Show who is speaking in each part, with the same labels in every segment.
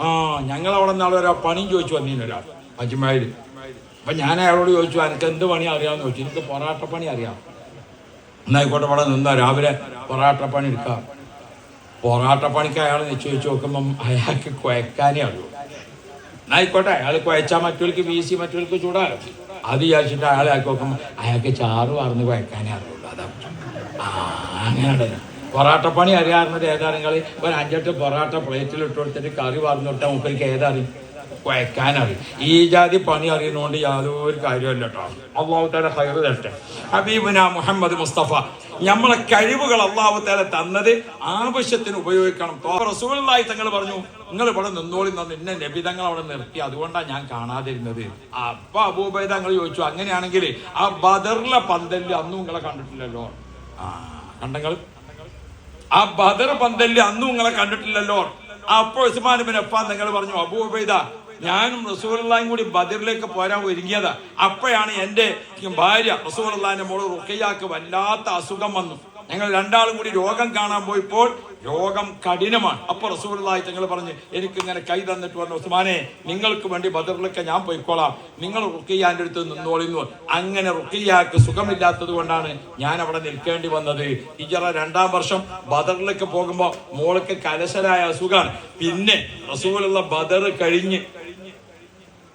Speaker 1: ആ ഞങ്ങൾ അവിടെ നാളെ ഒരാ പണിയും ചോദിച്ചു വന്നീന് ഒരാൾ അജ്മായിൽ അപ്പൊ ഞാൻ അയാളോട് ചോദിച്ചു എനിക്ക് എന്ത് പണി അറിയാമെന്ന് ചോദിച്ചു. എനിക്ക് പൊറാട്ട പണി അറിയാം. എന്നായിക്കോട്ടെ ഇവിടെ നിന്നാ രാവിലെ പൊറാട്ട പണി എടുക്കാം. പൊറാട്ട പണിക്ക് അയാൾ നിശ്ചയിച്ച് നോക്കുമ്പം അയാൾക്ക് കുഴക്കാനേ അറിയൂ എന്നായിക്കോട്ടെ അയാൾ കുഴച്ചാൽ മറ്റവർക്ക് വീശി മറ്റവർക്ക് ചൂടാലോ അത് വിചാരിച്ചിട്ട് അയാളെ ആക്കി നോക്കുമ്പോൾ അയാൾക്ക് ചാറ് വാർന്ന് കുഴക്കാനേ അറിയുള്ളൂ. അതാ അങ്ങനെ പൊറാട്ട പണി അറിയാറുന്നത് ഏതാണെങ്കിൽ ഒരു അഞ്ചെട്ട് പൊറാട്ട പ്ലേറ്റിൽ ഇട്ട് കൊടുത്തിട്ട് കറി വാർന്നു വിട്ടാൽ മുപ്പരിക്ക് ഏതറിയും വയ്ക്കാനറി. ഈ ജാതി പണി അറിയുന്നതുകൊണ്ട് യാതൊരു കാര്യമല്ല കേട്ടോ അള്ളാഹു താല ഹൈറ് തരട്ടെ. ഹബീബുന മുഹമ്മദ് മുസ്തഫ നമ്മളെ കഴിവുകൾ അള്ളാഹു താല തന്നത് ആവശ്യത്തിന് ഉപയോഗിക്കണം. റസൂലായി തങ്ങൾ പറഞ്ഞു നിങ്ങൾ ഇവിടെ നിന്നോളി നിന്ന് ഇന്ന നബി തങ്ങൾ അവിടെ നിർത്തി. അതുകൊണ്ടാണ് ഞാൻ കാണാതിരുന്നത്. അപ്പൊ അബൂബൈ തങ്ങൾ ചോദിച്ചു അങ്ങനെയാണെങ്കിൽ ആ ബദറിലെ പന്തൽ അന്നും നിങ്ങളെ കണ്ടിട്ടില്ലല്ലോ. ആ കണ്ടങ്ങൾ ആ ബദർ പന്തല്ല അന്നും നിങ്ങളെ കണ്ടിട്ടില്ലല്ലോ. ഉസ്മാൻ ബിൻ അഫ്ഫാൻ നിങ്ങൾ പറഞ്ഞു അബൂബൈദ ഞാനും റസൂലുള്ളായും കൂടി ബദറിലേക്ക് പോരാൻ ഒരുങ്ങിയതാ. അപ്പോഴാണ് എന്റെ ഭാര്യ റസൂലുള്ളാന്റെ മോൾ റുക്കയ്യാക്ക് വല്ലാത്ത അസുഖം വന്നു. ഞങ്ങൾ രണ്ടാളും കൂടി രോഗം കാണാൻ പോയപ്പോൾ രോഗം കഠിനമാണ്. അപ്പൊ റസൂലുള്ളാഹി തങ്ങൾ പറഞ്ഞ് എനിക്ക് ഇങ്ങനെ കൈ തന്നിട്ട് പറഞ്ഞു ഉസ്മാനെ നിങ്ങൾക്ക് വേണ്ടി ബദറിലൊക്കെ ഞാൻ പോയിക്കോളാം. നിങ്ങൾ റുക്കിയാന്റെ അടുത്ത് നിന്നോളിന്നു. അങ്ങനെ റുക്കിയാക്ക് സുഖമില്ലാത്തത് കൊണ്ടാണ് ഞാൻ അവിടെ നിൽക്കേണ്ടി വന്നത്. ഇജറ രണ്ടാം വർഷം ബദറിലേക്ക് പോകുമ്പോൾ മോൾക്ക് കലശലായ അസുഖമാണ്. പിന്നെ റസൂലുള്ള ബദർ കഴിഞ്ഞ്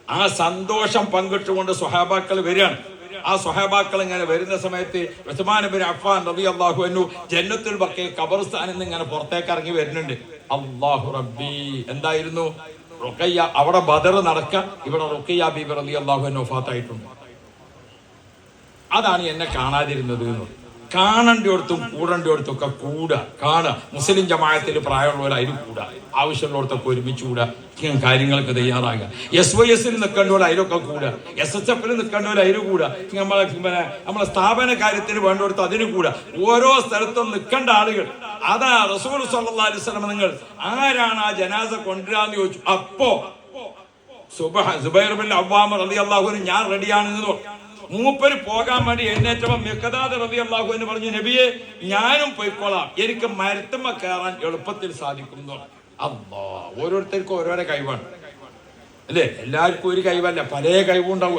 Speaker 1: ആ സന്തോഷം പങ്കിട്ടുകൊണ്ട് സ്വഹാബാക്കൾ വരികയാണ്. ആ സ്വഹാബാക്കൾ ഇങ്ങനെ വരുന്ന സമയത്ത് ഉസ്മാൻ ബിൻ അഫ്ഫാൻ റബി അള്ളാഹു എന്നു ജന്നത്തുൽ ബക്കെ ഖബർസ്ഥാനിൽ നിന്ന് ഇങ്ങനെ പുറത്തേക്ക് ഇറങ്ങി വരുന്നുണ്ട്. അള്ളാഹു റബ്ബി. എന്തായിരുന്നു? റുക്കയ്യ അവിടെ ബദർ നടക്ക ഇവിടെ റുക്കയ്യ ബീബി റബി അള്ളാഹു എന്നു ഫാത്തായിട്ടുണ്ട് അതാണ് എന്നെ കാണാതിരുന്നത് എന്ന്. കാണേണ്ടിടത്തും കൂടേണ്ടിടത്തും ഒക്കെ കൂടുക കാണുക മുസ്ലിം ജമായത്തിൽ പ്രായമുള്ളവർ അതിന് കൂടുക ആവശ്യമുള്ളവർത്തൊക്കെ ഒരുമിച്ച് കൂടുക കാര്യങ്ങൾക്ക് തയ്യാറാകുക എസ് വൈ എസിൽ നിൽക്കേണ്ടവർ അതിലൊക്കെ കൂടുക എസ് എസ് എഫിൽ നിൽക്കേണ്ടവർ അതിന് കൂടുക നമ്മളെ പിന്നെ നമ്മളെ സ്ഥാപന കാര്യത്തിന് വേണ്ടിടത്ത് അതിന് കൂടുക ഓരോ സ്ഥലത്തും നിൽക്കേണ്ട ആളുകൾ. അതാ റസൂൽ സല്ലാ അലൈഹി സ്വലം നിങ്ങൾ ആരാണ് ആ ജനാസ കൊണ്ടുവരാന്ന് ചോദിച്ചു. അപ്പോ സുബൈർ ബിൻ അവ്വാമ റളിയല്ലാഹു അൻഹു ഞാൻ റെഡിയാണെന്ന് പറഞ്ഞു. മൂപ്പര് പോകാൻ വേണ്ടി എന്നേറ്റവും മിക്കതാദ് റബി അള്ളാഹു എന്ന് പറഞ്ഞു നബിയെ ഞാനും പോയിക്കോളാം. എനിക്ക് മരത്തുമ്മ കയറാൻ എളുപ്പത്തിൽ സാധിക്കുന്നു അമ്മ ഓരോരുത്തർക്കും ഓരോരോ കഴിവാണ്. അല്ലേ? എല്ലാവർക്കും ഒരു കഴിവല്ല പല കഴിവുണ്ടാവുമല്ലോ